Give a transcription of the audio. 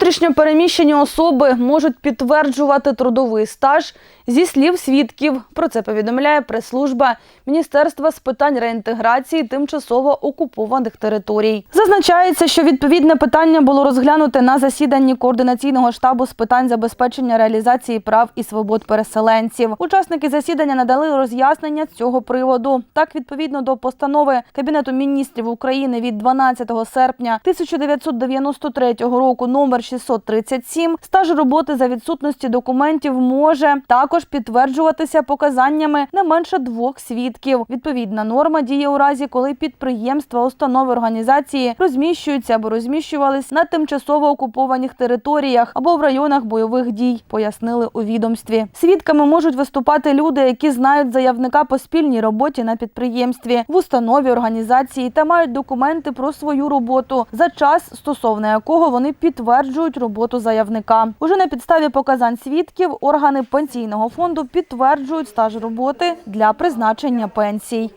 Внутрішньо переміщені особи можуть підтверджувати трудовий стаж зі слів свідків. Про це повідомляє прес-служба Міністерства з питань реінтеграції тимчасово окупованих територій. Зазначається, що відповідне питання було розглянуте на засіданні координаційного штабу з питань забезпечення реалізації прав і свобод переселенців. Учасники засідання надали роз'яснення з цього приводу. Так, відповідно до постанови Кабінету міністрів України від 12 серпня 1993 року номер 637, стаж роботи за відсутності документів може також підтверджуватися показаннями не менше двох свідків. Відповідна норма діє у разі, коли підприємства, установи, організації розміщуються або розміщувались на тимчасово окупованих територіях або в районах бойових дій, пояснили у відомстві. Свідками можуть виступати люди, які знають заявника по спільній роботі на підприємстві, в установі організації та мають документи про свою роботу за час, стосовно якого вони підтверджують роботу заявника. Уже на підставі показань свідків органи пенсійного фонду підтверджують стаж роботи для призначення пенсій.